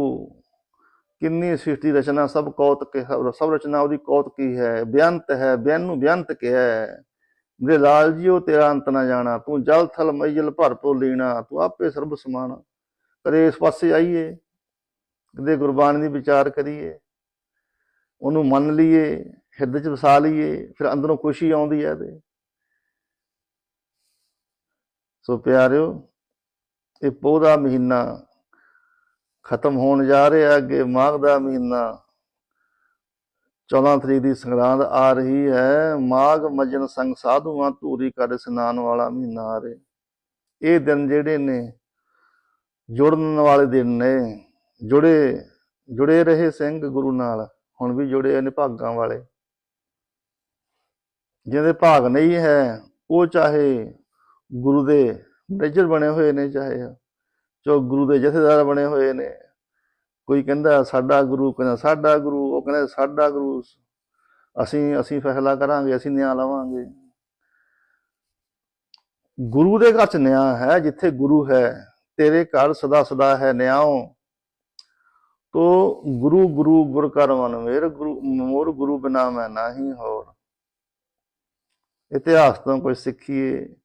ਕਿੰਨੀ ਸ੍ਰਿਸ਼ਟੀ ਰਚਨਾ, ਸਭ ਕੌਤਕ, ਸਭ ਰਚਨਾ ਉਹਦੀ ਕੌਤਕੀ ਹੈ ਬੇਅੰਤ ਹੈ ਬੇਅੰਤ ਨੂੰ ਬੇਅੰਤ ਕਿਹਾ ਹੈ। ਮੇਰੇ ਲਾਲ ਜੀਓ, ਤੇਰਾ ਅੰਤ ਨਾ ਜਾਣਾ, ਤੂੰ ਜਲ ਥਲ ਮਈਲ ਭਰਪੋ ਲੀਣਾ, ਤੂੰ ਆਪੇ ਸਰਬ ਸਮਾਨ ਕਦੇ ਇਸ ਪਾਸੇ ਆਈਏ, ਕਦੇ ਗੁਰਬਾਣੀ ਦੀ ਵਿਚਾਰ ਕਰੀਏ, ਉਹਨੂੰ ਮੰਨ ਲਈਏ ਹਿਰਦੇ 'ਚ ਵਸਾ ਲਈਏ, ਫਿਰ ਅੰਦਰੋਂ ਖੁਸ਼ੀ ਆਉਂਦੀ ਹੈ ਤੇ। ਸੋ ਪਿਆਰਿਓ, ਇਹ ਪੋਹ ਦਾ ਮਹੀਨਾ ਖਤਮ ਹੋਣ ਜਾ ਰਿਹਾ, ਅੱਗੇ ਮਾਘ ਦਾ ਮਹੀਨਾ। 14 ਤਰੀਕ ਦੀ ਸੰਗਰਾਂਦ ਆ ਰਹੀ ਹੈ। ਮਾਘ ਮਜਨ ਸੰਗ ਸਾਧੂਆਂ ਧੂਰੀ ਕਰ ਇਸ਼ਨਾਨ ਵਾਲਾ ਮਹੀਨਾ ਆ ਰਿਹਾ। ਇਹ ਦਿਨ ਜਿਹੜੇ ਨੇ, ਜੁੜਨ ਵਾਲੇ ਦਿਨ ਨੇ। ਜੁੜੇ ਜੁੜੇ ਰਹੇ ਸਿੰਘ ਗੁਰੂ ਨਾਲ, ਹੁਣ ਵੀ ਜੁੜੇ ਨੇ ਭਾਗਾਂ ਵਾਲੇ। ਜਿਹਦੇ ਭਾਗ ਨਹੀਂ ਹੈ, ਉਹ ਚਾਹੇ ਗੁਰੂ ਦੇ ਮੈਨੇਜਰ ਬਣੇ ਹੋਏ ਨੇ, ਚਾਹੇ ਜੋ ਗੁਰੂ ਦੇ ਜਥੇਦਾਰ ਬਣੇ ਹੋਏ ਨੇ। ਕੋਈ ਕਹਿੰਦਾ ਸਾਡਾ ਗੁਰੂ, ਕਹਿੰਦਾ ਸਾਡਾ ਗੁਰੂ, ਉਹ ਕਹਿੰਦਾ ਸਾਡਾ ਗੁਰੂ, ਅਸੀਂ ਅਸੀਂ ਫੈਸਲਾ ਕਰਾਂਗੇ, ਅਸੀਂ ਨਿਆਂ ਲਵਾਂਗੇ। ਗੁਰੂ ਦੇ ਘਰ ਚ ਨਿਆਂ ਹੈ, ਜਿੱਥੇ ਗੁਰੂ ਹੈ, ਤੇਰੇ ਘਰ ਸਦਾ ਸਦਾ ਹੈ ਨਿਆਓ ਤੋ ਗੁਰੂ ਗੁਰੂ ਗੁਰ ਕਰ ਮਨ ਮੇਰ, ਗੁਰੂ ਮੋਰ ਗੁਰੂ ਬਿਨਾ ਮੈਂ ਨਹੀਂ ਹੋਰ। ਇਤਿਹਾਸ ਤੋਂ ਕੁਝ ਸਿੱਖੀਏ।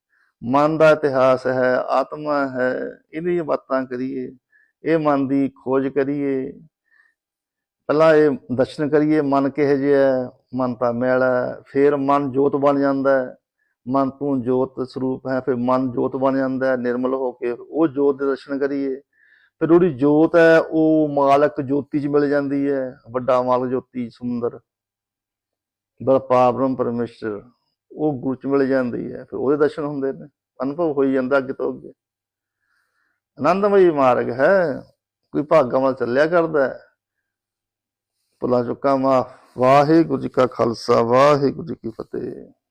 ਮਨ ਦਾ ਇਤਿਹਾਸ ਹੈ, ਆਤਮਾ ਹੈ ਇਹਦੀਆਂ ਬਾਤਾਂ ਕਰੀਏ। ਇਹ ਮਨ ਦੀ ਖੋਜ ਕਰੀਏ। ਪਹਿਲਾਂ ਇਹ ਦਰਸ਼ਨ ਕਰੀਏ, ਮਨ ਕਿਹੋ ਜਿਹਾ ਹੈ? ਮਨ ਤਾਂ ਮੈਲਾ ਫਿਰ ਮਨ ਜੋਤ ਬਣ ਜਾਂਦਾ ਹੈ। ਮਨ ਤੂੰ ਜੋਤ ਸਰੂਪ ਹੈ, ਫਿਰ ਮਨ ਜੋਤ ਬਣ ਜਾਂਦਾ ਹੈ, ਨਿਰਮਲ ਹੋ ਕੇ ਉਹ ਜੋਤ ਦੇ ਦਰਸ਼ਨ ਕਰੀਏ। ਫਿਰ ਉਹਦੀ ਜੋਤ ਹੈ, ਉਹ ਮਾਲਕ ਜੋਤੀ ਚ ਮਿਲ ਜਾਂਦੀ ਹੈ। ਵੱਡਾ ਮਾਲਕ ਜੋਤੀ ਸਮੁੰਦਰ ਬੜਾ ਪਾਵਰਮ ਪਰਮੇਸ਼ਰ। ਉਹ ਗੁਰੂ ਚ ਮਿਲ ਜਾਂਦੀ ਹੈ, ਫਿਰ ਉਹਦੇ ਦਰਸ਼ਨ ਹੁੰਦੇ ਨੇ, ਅਨੁਭਵ ਹੋਈ ਜਾਂਦਾ ਅੱਗੇ ਤੋਂ ਅੱਗੇ। ਆਨੰਦਮਈ ਮਾਰਗ ਹੈ, ਕੋਈ ਭਾਗਾਂ ਵੱਲ ਚੱਲਿਆ ਕਰਦਾ ਹੈ। ਭੁਲਾ ਚੁੱਕਾ ਮਾਫ ਵਾਹਿਗੁਰੂ ਜੀ ਕਾ ਖਾਲਸਾ, ਵਾਹਿਗੁਰੂ ਜੀ ਕੀ ਫਤਿਹ।